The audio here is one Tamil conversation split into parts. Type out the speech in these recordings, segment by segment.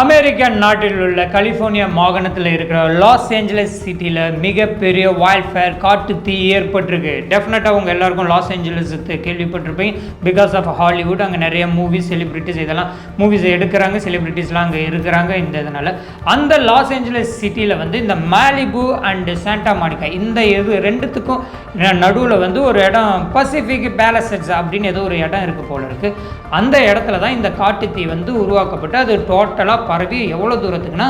அமெரிக்கன் நாட்டில் உள்ள கலிஃபோர்னியா மாகாணத்தில் இருக்கிற லாஸ் ஏஞ்சலஸ் சிட்டியில் மிகப்பெரிய வைல்ட் ஃபயர் காட்டு தீ ஏற்பட்டிருக்கு. டெஃபினட்டாக உங்கள் எல்லாருக்கும் லாஸ் ஏஞ்சலஸ் கேள்விப்பட்டிருப்பீங்க. பிகாஸ் ஆஃப் ஹாலிவுட் அங்கே நிறைய மூவிஸ் செலிபிரிட்டிஸ் இதெல்லாம் மூவிஸ் எடுக்கிறாங்க செலிபிரிட்டிஸ்லாம் அங்கே இருக்கிறாங்க இந்த இதனால். அந்த லாஸ் ஏஞ்சலஸ் சிட்டியில் வந்து இந்த மேலிபு அண்டு சாண்டா மாடிகா இந்த இது ரெண்டுத்துக்கும் நடுவில் வந்து ஒரு இடம் பசிஃபிக் பேலசட்ஸ் அப்படின்னு ஏதோ ஒரு இடம் இருக்குது போல இருக்குது அந்த இடத்துல தான் இந்த காட்டு தீ வந்து உருவாக்கப்பட்டு அது டோட்டலாக பரவி எவ்வளோ தூரத்துக்குன்னா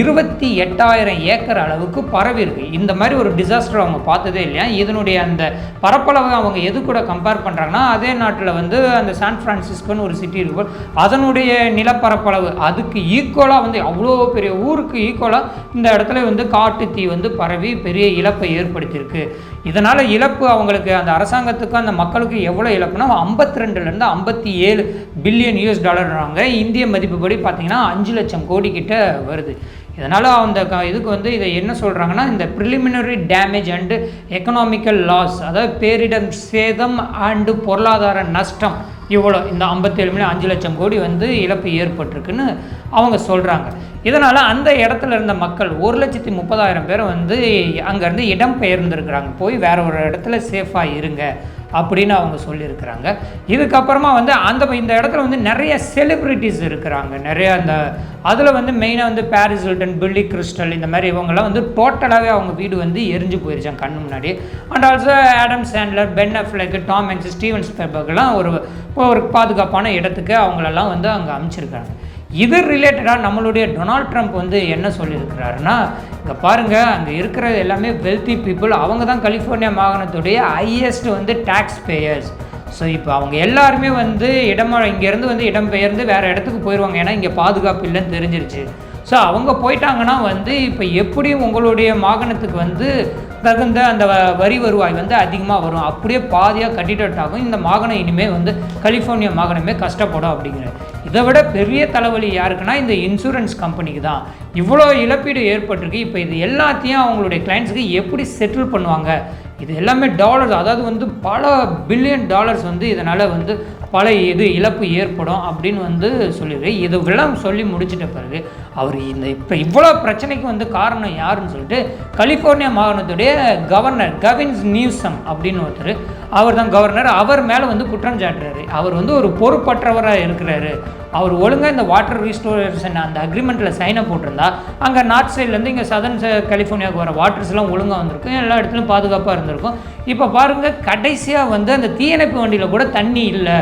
இருபத்தி எட்டாயிரம் ஏக்கர் அளவுக்கு பரவி இருக்கு. இந்த மாதிரி ஒரு டிசாஸ்டர் அவங்க பார்த்ததே இல்லையா? இதனுடைய அந்த பரப்பளவை அவங்க எது கூட கம்பேர் பண்ணுறாங்கன்னா அதே நாட்டில் வந்து அந்த சான் ஃப்ரான்சிஸ்கோன்னு ஒரு சிட்டி இருக்கு அதனுடைய நிலப்பரப்பளவு அதுக்கு ஈக்குவலாக வந்து அவ்வளோ பெரிய ஊருக்கு ஈக்குவலாக இந்த இடத்துல வந்து காட்டு தீ வந்து பரவி பெரிய இழப்பை ஏற்படுத்தியிருக்கு. இதனால் இழப்பு அவங்களுக்கு அந்த அரசாங்கத்துக்கும் அந்த மக்களுக்கு எவ்வளோ இழப்புனா ஐம்பத்தி ரெண்டுலேருந்து ஐம்பத்தி ஏழு பில்லியன் யூஎஸ் டாலர்ன்றாங்க. இந்திய மதிப்புப்படி பார்த்தீங்கன்னா அஞ்சு லட்சம் கோடி கிட்ட வருது. இதனால் அந்த க இதுக்கு வந்து இதை என்ன சொல்கிறாங்கன்னா இந்த preliminary damage and economical loss அதாவது பேரிடம் சேதம் அண்டு பொருளாதார நஷ்டம் இவ்வளோ இந்த ஐம்பத்தேழு மில்லியன் அஞ்சு லட்சம் கோடி வந்து இழப்பு ஏற்பட்டிருக்குன்னு அவங்க சொல்கிறாங்க இதனால் அந்த இடத்துல இருந்த மக்கள் ஒரு லட்சத்தி முப்பதாயிரம் பேர் வந்து அங்கேருந்து இடம் பெயர்ந்துருக்குறாங்க போய் வேற ஒரு இடத்துல சேஃபாக இருங்க. அப்படின்னு அவங்க சொல்லியிருக்கிறாங்க. இதுக்கப்புறமா வந்து அந்த இந்த இடத்துல வந்து நிறைய செலிப்ரிட்டிஸ் இருக்கிறாங்க. நிறைய அந்த அதில் வந்து மெயினாக வந்து பாரிஸ் ஹில்டன் பில்லி கிறிஸ்டல் இந்த மாதிரி இவங்கெல்லாம் வந்து டோட்டலாகவே அவங்க வீடு வந்து எரிஞ்சு போயிருச்சாங்க கண் முன்னாடி. And also Adam Sandler Ben Affleck Tom Hanks Steven ஸ்பெபர்க்லாம் ஒரு ஒரு பாதுகாப்பான இடத்துக்கு அவங்களெல்லாம் வந்து அங்கே அமைச்சிருக்காங்க. இது ரிலேட்டடாக நம்மளுடைய டொனால்ட் ட்ரம்ப் வந்து என்ன சொல்லியிருக்கிறாருன்னா இங்கே பாருங்கள் அங்கே இருக்கிற எல்லாமே வெல்த்தி பீப்புள் அவங்க தான் கலிஃபோர்னியா மாகாணத்துடைய ஹையஸ்ட் வந்து டேக்ஸ் பேயர்ஸ் ஸோ இப்போ அவங்க எல்லாருமே வந்து இடமா இங்கேருந்து வந்து இடம் பெயர்ந்து வேறு இடத்துக்கு போயிடுவாங்க ஏன்னா இங்கே பாதுகாப்பு இல்லைன்னு தெரிஞ்சிருச்சு. ஸோ அவங்க போயிட்டாங்கன்னா வந்து இப்போ எப்படி உங்களுடைய மாகாணத்துக்கு வந்து தகுந்த அந்த வ- வரி வருவாய் வந்து அதிகமாக வரும்? அப்படியே பாதியாக கட்டிட்டு ஆகும் இந்த மாகாணம் இனிமேல் வந்து கலிஃபோர்னியா மாகாணமே கஷ்டப்படும் அப்படிங்கிற இதை விட பெரிய தலைவலி யாருக்குன்னா இந்த இன்சூரன்ஸ் கம்பெனிக்கு தான். இவ்வளோ இழப்பீடு ஏற்பட்டிருக்கு. இப்போ இது எல்லாத்தையும் அவங்களுடைய கிளைண்ட்ஸுக்கு எப்படி செட்டில் பண்ணுவாங்க? இது எல்லாமே டாலர்ஸ் அதாவது வந்து பல பில்லியன் டாலர்ஸ் வந்து இதனால் வந்து பல இது இழப்பு ஏற்படும் அப்படின்னு வந்து சொல்லியிருக்கு. விளம் சொல்லி முடிச்சிட்ட பிறகு அவர் இந்த இப்போ இவ்வளோ பிரச்சனைக்கு வந்து காரணம் யாருன்னு சொல்லிட்டு கலிஃபோர்னியா மாகாணத்துடைய கவர்னர் கவின்ஸ் நியூசம் அப்படின்னு ஒருத்தர் அவர் தான் கவர்னர் அவர் மேலே வந்து குற்றம் சாட்டுறாரு. அவர் வந்து ஒரு பொறுப்பற்றவராக இருக்கிறாரு. அவர் ஒழுங்காக இந்த வாட்டர் ரீஸ்டோரேஷன் அந்த அக்ரிமெண்ட்டில் சைனை போட்டிருந்தா அங்கே நார்த் சைட்லேருந்து இங்கே சதர்ன் கலிஃபோர்னியாவுக்கு வர வாட்டர்ஸ்லாம் ஒழுங்காக வந்திருக்கும். எல்லா இடத்துலையும் பாதுகாப்பாக இருந்திருக்கும். இப்போ பாருங்கள் கடைசியாக வந்து அந்த தீயணைப்பு வண்டியில் கூட தண்ணி இல்லை.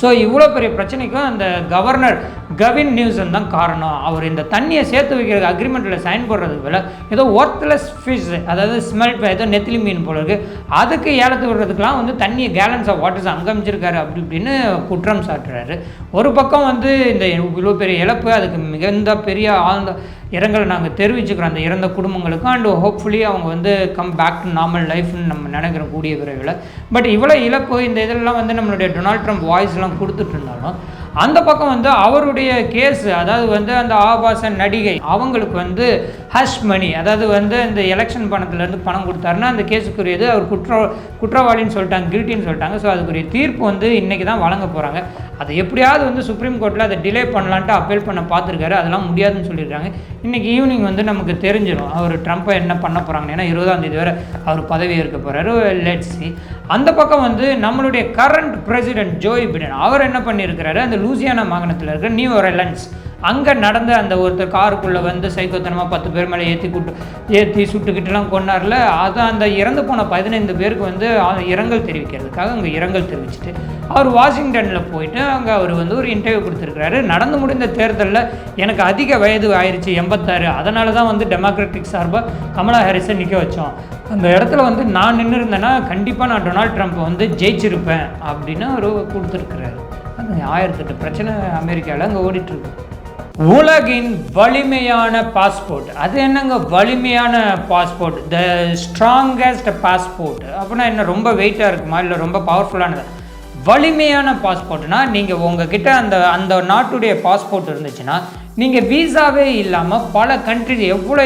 ஸோ இவ்வளோ பெரிய பிரச்சனைக்கும் அந்த கவர்னர் கவின் நியூசன் தான் காரணம். அவர் இந்த தண்ணியை சேர்த்து வைக்கிற அக்ரிமெண்ட்டில் சைன் போடுறதுக்கு பதிலா ஏதோ ஒர்த்லெஸ் ஃபிஷ் அதாவது ஸ்மெல்ட் ஏதோ நெத்திலி மீன் போல இருக்குது அதுக்கு ஏலத்து விடுறதுக்கெலாம் வந்து தண்ணியை கேலன்ஸ் ஆஃப் வாட்டர்ஸ் அங்கே அமைச்சிருக்காரு அப்படி இப்படின்னு குற்றம் சாட்டுறாரு. ஒரு பக்கம் வந்து இந்த இவ்வளோ பெரிய இழப்பு அதுக்கு மிகுந்த பெரிய ஆழ்ந்த இரங்கலை நாங்கள் தெரிவிச்சுக்கிறோம். அந்த இறந்த குடும்பங்களுக்கும் அண்ட் ஹோப்ஃபுல்லி அவங்க வந்து கம் பேக் டு நார்மல் லைஃப்னு நம்ம நினைக்கிறோம் கூடிய விரைவில். பட் இவ்வளோ இழப்பு இந்த இதெல்லாம் வந்து நம்மளுடைய டொனால்ட் ட்ரம்ப் வாய்ஸ்லாம் கொடுத்துட்டு இருந்தாலும் அந்த பக்கம் வந்து அவருடைய கேஸ் அதாவது வந்து அந்த ஆபாச நடிகை அவங்களுக்கு வந்து ஹஷ் மணி அதாவது வந்து இந்த எலெக்ஷன் பணத்துலேருந்து பணம் கொடுத்தாருன்னா அந்த கேஸுக்குரியது அவர் குற்ற குற்றவாளின்னு சொல்லிட்டாங்க கில்ட்டின்னு சொல்லிட்டாங்க. ஸோ அதுக்குரிய தீர்ப்பு வந்து இன்றைக்கி தான் வழங்க போகிறாங்க அதை எப்படியாவது வந்து சுப்ரீம் கோர்ட்டில் அதை டிலே பண்ணலான்ட்டு அப்பீல் பண்ண பார்த்துருக்காரு. அதெல்லாம் முடியாதுன்னு சொல்லியிருக்காங்க. இன்றைக்கி ஈவினிங் வந்து நமக்கு தெரிஞ்சிடும் அவர் ட்ரம்ப்பை என்ன பண்ண போகிறாங்க ஏன்னா இருபதாம் தேதி வரை அவர் பதவி ஏற்க போகிறாரு லெட்ஸி அந்த பக்கம் வந்து நம்மளுடைய கரண்ட் பிரசிடென்ட் ஜோய் பிடன் அவர் என்ன பண்ணியிருக்கிறாரு? அந்த லூசியானா மாகாணத்தில் இருக்கிற நியூ ஒரலன்ஸ் அங்கே நடந்த அந்த ஒருத்தர் காருக்குள்ளே வந்து சைக்கோத்தனமாக பத்து பேர் மேலே ஏற்றி கூட்டு ஏற்றி சுட்டுக்கிட்டுலாம் கொண்டார்ல அதை அந்த இறந்து போன பதினைந்து பேருக்கு வந்து இரங்கல் தெரிவிக்கிறதுக்காக அங்கே இரங்கல் தெரிவிச்சுட்டு அவர் வாஷிங்டனில் போயிட்டு அங்கே அவர் வந்து ஒரு இன்டர்வியூ கொடுத்துருக்காரு நடந்து முடிந்த தேர்தலில் எனக்கு அதிக வயது ஆயிடுச்சு எண்பத்தாறு. அதனால தான் வந்து டெமோக்ராட்டிக் சார்பாக கமலா ஹாரிஸை நிற்க வச்சோம். அந்த இடத்துல வந்து நான் நின்று இருந்தேன்னா கண்டிப்பாக நான் டொனால்ட் ட்ரம்ப் வந்து ஜெயிச்சிருப்பேன் அப்படின்னு அவர் கொடுத்துருக்குறாரு. அது ஆயிரத்தெட்டு பிரச்சனை அமெரிக்காவில் அங்கே ஓடிட்டுருக்கு உலகின் வலிமையான பாஸ்போர்ட் அது என்னங்க வலிமையான பாஸ்போர்ட் த ஸ்ட்ராங்கஸ்ட் பாஸ்போர்ட் அப்படின்னா என்ன ரொம்ப வெயிட்டாக இருக்குமா? இல்லை ரொம்ப பவர்ஃபுல்லானது வலிமையான பாஸ்போர்ட்னா நீங்கள் உங்ககிட்ட அந்த அந்த நாட்டுடைய பாஸ்போர்ட் இருந்துச்சுன்னா நீங்கள் வீசாவே இல்லாமல் பல கண்ட்ரிஸ் எவ்வளோ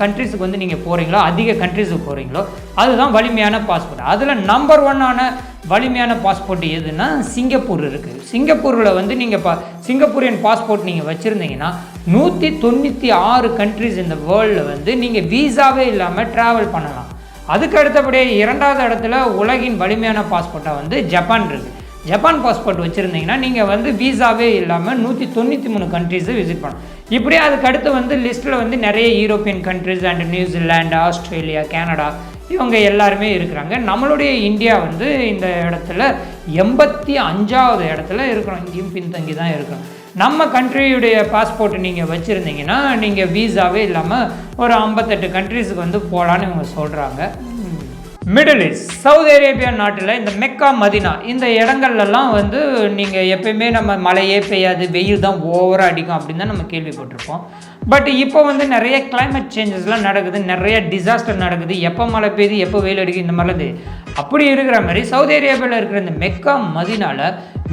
கண்ட்ரிஸுக்கு வந்து நீங்கள் போகிறீங்களோ அதிக கண்ட்ரிஸுக்கு போகிறீங்களோ அதுதான் வலிமையான பாஸ்போர்ட். அதில் நம்பர் ஒன்னான வலிமையான பாஸ்போர்ட் எதுனா சிங்கப்பூர் இருக்குது சிங்கப்பூரில் வந்து நீங்கள் பா சிங்கப்பூரியன் பாஸ்போர்ட் நீங்கள் வச்சுருந்தீங்கன்னா நூற்றி தொண்ணூற்றி ஆறு கண்ட்ரிஸ் இந்த வேர்ல்டில் வந்து நீங்கள் வீசாவே இல்லாமல் ட்ராவல் பண்ணலாம். அதுக்கு அடுத்தபடியே இரண்டாவது இடத்துல உலகின் வலிமையான பாஸ்போர்ட்டாக வந்து ஜப்பான் இருக்குது ஜப்பான் பாஸ்போர்ட் வச்சுருந்தீங்கன்னா நீங்கள் வந்து வீசாவே இல்லாமல் நூற்றி தொண்ணூற்றி மூணு கண்ட்ரீஸை விசிட் பண்ணலாம். இப்படியே அதுக்கு அடுத்து வந்து லிஸ்ட்டில் வந்து நிறைய European countries and New Zealand Australia Canada இவங்க எல்லாருமே இருக்கிறாங்க. நம்மளுடைய இந்தியா வந்து இந்த இடத்துல எண்பத்தி அஞ்சாவது இடத்துல இருக்கிறோம். இங்கேயும் பின்தங்கி தான் இருக்கிறோம். நம்ம கண்ட்ரியுடைய பாஸ்போர்ட் நீங்கள் வச்சுருந்தீங்கன்னா நீங்கள் வீசாவே இல்லாமல் ஒரு ஐம்பத்தெட்டு கண்ட்ரிஸுக்கு வந்து போகலான்னு இவங்க சொல்கிறாங்க மிடில் ஈஸ்ட் சவுதி அரேபியா நாட்டில் இந்த மெக்கா மதினா இந்த இடங்கள்லாம் வந்து நீங்கள் எப்பயுமே நம்ம மழையே பெய்யாது வெயில் தான் ஓவராக அடிக்கும் அப்படின்னு தான் நம்ம கேள்விப்பட்டிருப்போம். பட் இப்போ வந்து நிறைய கிளைமேட் சேஞ்சஸ்லாம் நடக்குது நிறைய டிசாஸ்டர் நடக்குது. எப்போ மழை பெய்யுது எப்போ வெயில் அடிக்கும் இந்த மாதிரிலாம் அப்படி இருக்கிற மாதிரி சவுதி அரேபியாவில் இருக்கிற இந்த மெக்கா மதினாவில்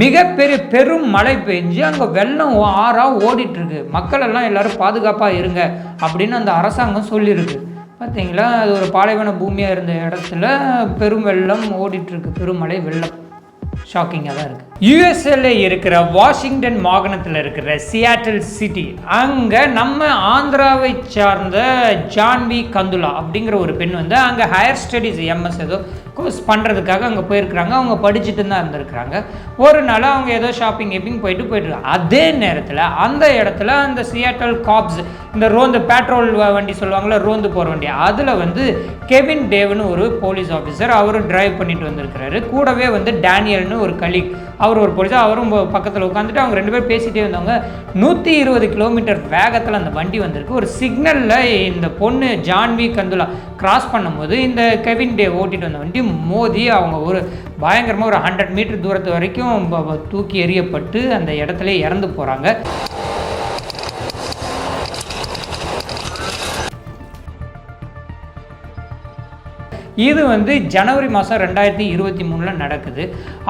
மிகப்பெரிய பெரும் மழை பெஞ்சு அங்கே வெள்ளம் ஆறாக ஓடிட்டு இருக்கு மக்கள் எல்லாம் எல்லாரும் பாதுகாப்பாக இருங்க அப்படின்னு அந்த அரசாங்கம் சொல்லியிருக்கு. பார்த்தீங்களா அது ஒரு பாலைவன பூமியாக இருந்த இடத்துல பெரும் வெள்ளம் ஓடிட்டுருக்கு. பெருமழை வெள்ளம். ஷாக்கிங்காக தான் இருக்குது யூஎஸ்எல்ல இருக்கிற வாஷிங்டன் மாகாணத்தில் இருக்கிற சியாட்டில் சிட்டி அங்கே நம்ம ஆந்திராவை சார்ந்த ஜான்வி கந்துலா அப்படிங்கிற ஒரு பெண் வந்து அங்கே ஹையர் ஸ்டடீஸ் எம்எஸ் ஏதோ கோர்ஸ் பண்ணுறதுக்காக அங்கே போயிருக்கிறாங்க. அவங்க படிச்சுட்டு தான் இருந்திருக்கிறாங்க. ஒரு நாள் அவங்க ஏதோ ஷாப்பிங் கீப்பிங் போயிட்டு போயிட்டு அதே நேரத்தில் அந்த இடத்துல அந்த சியாட்டல் காப்ஸ் இந்த ரோந்து பெட்ரோல் வண்டி சொல்லுவாங்களே ரோந்து போகிற வண்டி அதில் வந்து கெவின் டேவ்னு ஒரு போலீஸ் ஆஃபீஸர் அவர் டிரைவ் பண்ணிட்டு வந்திருக்கிறாரு. கூடவே வந்து டேனியல்னு ஒரு கலீக் அவர் ஒரு போலீஸ் அவரும் பக்கத்தில் உட்காந்துட்டு அவங்க ரெண்டு பேரும் பேசிகிட்டே வந்தவங்க நூற்றி இருபது கிலோமீட்டர் வேகத்தில் அந்த வண்டி வந்திருக்கு. ஒரு சிக்னலில் இந்த பொண்ணு ஜான்வி கந்துலா கிராஸ் பண்ணும்போது இந்த கெவின் டே ஓட்டிகிட்டு வந்த வண்டி மோதி அவங்க ஒரு பயங்கரமாக ஒரு ஹண்ட்ரட் மீட்டர் தூரத்து வரைக்கும் தூக்கி எறியப்பட்டு அந்த இடத்துல இறந்து போகிறாங்க இது வந்து ஜனவரி மாதம் ரெண்டாயிரத்தி இருபத்தி மூணில் நடக்குது.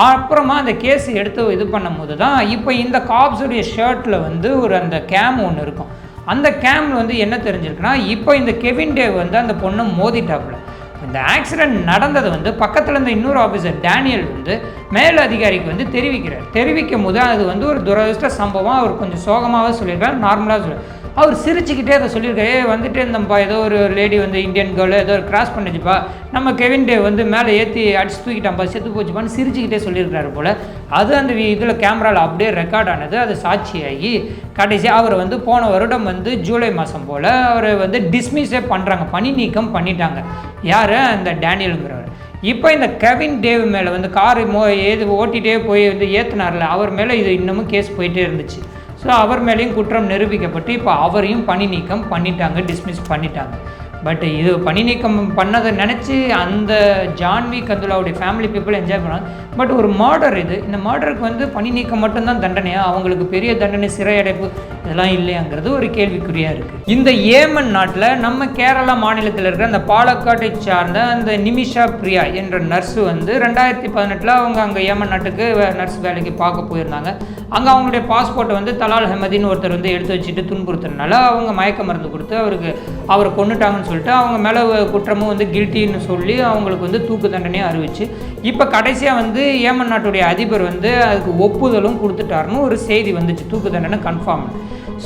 அப்புறமா அந்த கேஸ் எடுத்து இது பண்ணும்போது தான் இப்போ இந்த காப்ஸுடைய ஷர்ட்டில் வந்து ஒரு அந்த கேம் ஒன்று இருக்கும். அந்த கேமில் வந்து என்ன தெரிஞ்சிருக்குன்னா இப்போ இந்த கெவின் டேவ் வந்து அந்த பொண்ணை மோதிட்டாப்புல. இந்த ஆக்சிடென்ட் நடந்தது வந்து பக்கத்தில் இருந்த இன்னொரு ஆஃபீஸர் டேனியல் வந்து மேல் அதிகாரிக்கு வந்து தெரிவிக்கிறார். தெரிவிக்கும் போது அது வந்து ஒரு துரதிருஷ்ட சம்பவம் அவர் கொஞ்சம் சோகமாகவே சொல்லியிருக்காரு நார்மலாக சொல்லுவார் அவர் சிரிச்சுக்கிட்டே அதை சொல்லியிருக்காரு. ஏ வந்துட்டே இருந்தப்பா ஏதோ ஒரு லேடி வந்து இந்தியன் கேர்ள் ஏதோ ஒரு கிராஸ் பண்ணிச்சுப்பா. நம்ம கெவின் டே வந்து மேலே ஏற்றி அடிச்சு தூக்கிட்டான்ப்பா செத்து போச்சுப்பான்னு சிரிச்சுக்கிட்டே சொல்லியிருக்காரு போல். அது அந்த இதில் கேமராவில் அப்படியே ரெக்கார்ட் ஆனது. அது சாட்சியாகி கடைசியாக அவர் வந்து போன வருடம் வந்து ஜூலை மாதம் போல் அவர் வந்து டிஸ்மிஸே பண்ணுறாங்க பணி நீக்கம் பண்ணிட்டாங்க. யார்? அந்த டேனியலுங்கிறவர். இப்போ இந்த கெவின் டேவ் மேலே வந்து கார் மோ ஏது ஓட்டிகிட்டே போய் வந்து ஏற்றுனார்ல அவர் மேலே இது இன்னமும் கேஸ் போயிட்டே இருந்துச்சு. ஸோ அவர் மேலேயும் குற்றம் நிரூபிக்கப்பட்டு இப்போ அவரையும் பணி நீக்கம் பண்ணிட்டாங்க டிஸ்மிஸ் பண்ணிட்டாங்க. பட் இது பணி நீக்கம் பண்ணதை நினச்சி அந்த ஜான்வி கந்துலாவுடைய ஃபேமிலி பீப்புள் என்ஜாய் பண்ணாங்க. பட் ஒரு மர்டர் இது. இந்த மர்டருக்கு வந்து பணி நீக்கம் மட்டும்தான் தண்டனையாக அவங்களுக்கு பெரிய தண்டனை சிறையடைப்பு இதெல்லாம் இல்லையாங்கிறது ஒரு கேள்விக்குறியாக இருக்குது இந்த ஏமன் நாட்டில் நம்ம கேரளா மாநிலத்தில் இருக்கிற அந்த பாலக்காட்டை சார்ந்த அந்த நிமிஷா பிரியா என்ற நர்ஸு வந்து ரெண்டாயிரத்தி பதினெட்டில் அவங்க அங்கே ஏமன் நாட்டுக்கு நர்ஸ் வேலைக்கு பார்க்க போயிருந்தாங்க. அங்கே அவங்களுடைய பாஸ்போர்ட்டை வந்து தலால் ஹெமதின்னு ஒருத்தர் வந்து எடுத்து வச்சுட்டு துன்புறுத்தினால அவங்க மயக்க மருந்து கொடுத்து அவருக்கு அவரை கொண்டுட்டாங்கன்னு சொல்லிட்டு அவங்க மேலே குற்றமும் வந்து கில்ட்டின்னு சொல்லி அவங்களுக்கு வந்து தூக்கு தண்டனையும் அறிவிச்சு. இப்போ கடைசியாக வந்து ஏமன் நாட்டுடைய அதிபர் வந்து அதுக்கு ஒப்புதலும் கொடுத்துட்டாருன்னு ஒரு செய்தி வந்துச்சு. தூக்கு தண்டனை கன்ஃபார்ம்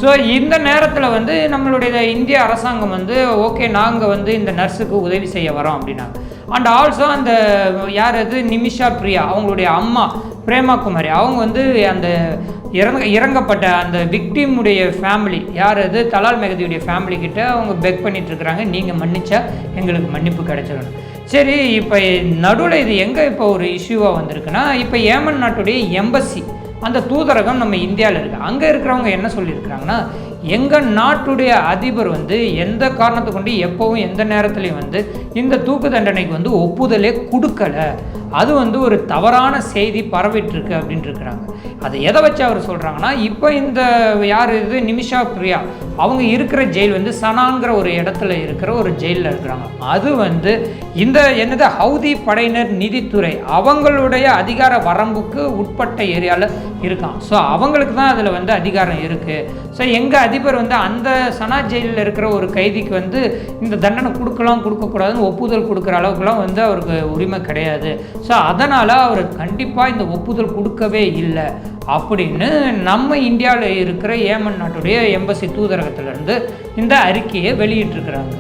ஸோ இந்த நேரத்தில் வந்து நம்மளுடைய இந்திய அரசாங்கம் வந்து ஓகே நாங்கள் வந்து இந்த நர்ஸுக்கு உதவி செய்ய வரோம் அப்படின்னாங்க. அண்ட் ஆல்சோ அந்த யார் அது நிமிஷா பிரியா அவங்களுடைய அம்மா பிரேமா குமாரி. அவங்க வந்து அந்த இறங்க இறங்கப்பட்ட அந்த விக்டிமுடைய ஃபேமிலி யார் அது தலால் மெகதியுடைய ஃபேமிலி கிட்ட அவங்க பெக் பண்ணிட்டு இருக்கிறாங்க நீங்கள் மன்னிச்சா எங்களுக்கு மன்னிப்பு கிடைச்சிடணும். சரி இப்போ நடுவில் இது எங்கே இப்போ ஒரு இஷ்யூவாக வந்திருக்குன்னா இப்போ ஏமன் நாட்டுடைய எம்பசி அந்த தூதரகம் நம்ம இந்தியாவில் இருக்குது அங்கே இருக்கிறவங்க என்ன சொல்லியிருக்கிறாங்கன்னா எங்கள் நாட்டுடைய அதிபர் வந்து எந்த காரணத்தை கொண்டு எப்போவும் எந்த நேரத்துலையும் வந்து இந்த தூக்கு தண்டனைக்கு வந்து ஒப்புதலே கொடுக்கலை. அது வந்து ஒரு தவறான செய்தி பரவிட்டுருக்கு அப்படின்ட்டு இருக்கிறாங்க அதை எதை வச்சு அவர் சொல்கிறாங்கன்னா இப்போ இந்த யார் இது? நிமிஷா பிரியா. அவங்க இருக்கிற ஜெயில் வந்து சனாங்கிற ஒரு இடத்துல இருக்கிற ஒரு ஜெயிலில் இருக்கிறாங்க. அது வந்து இந்த என்னது ஹவுதி படையினர் நிதித்துறை அவங்களுடைய அதிகார வரம்புக்கு உட்பட்ட ஏரியாவில் இருக்கான். ஸோ அவங்களுக்கு தான் அதில் வந்து அதிகாரம் இருக்குது ஸோ எங்கள் அதிபர் வந்து அந்த சனா ஜெயிலில் இருக்கிற ஒரு கைதிக்கு வந்து இந்த தண்டனை கொடுக்கலாம் கொடுக்கக்கூடாதுன்னு ஒப்புதல் கொடுக்குற அளவுக்குலாம் வந்து அவருக்கு உரிமை கிடையாது. ஸோ அதனால் அவர் கண்டிப்பாக இந்த ஒப்புதல் கொடுக்கவே இல்லை. அப்படின்னு நம்ம இந்தியாவில் இருக்கிற ஏமன் நாட்டுடைய எம்பசி தூதரகத்திலேருந்து இந்த அறிக்கையை வெளியிட்டிருக்கிறாங்க.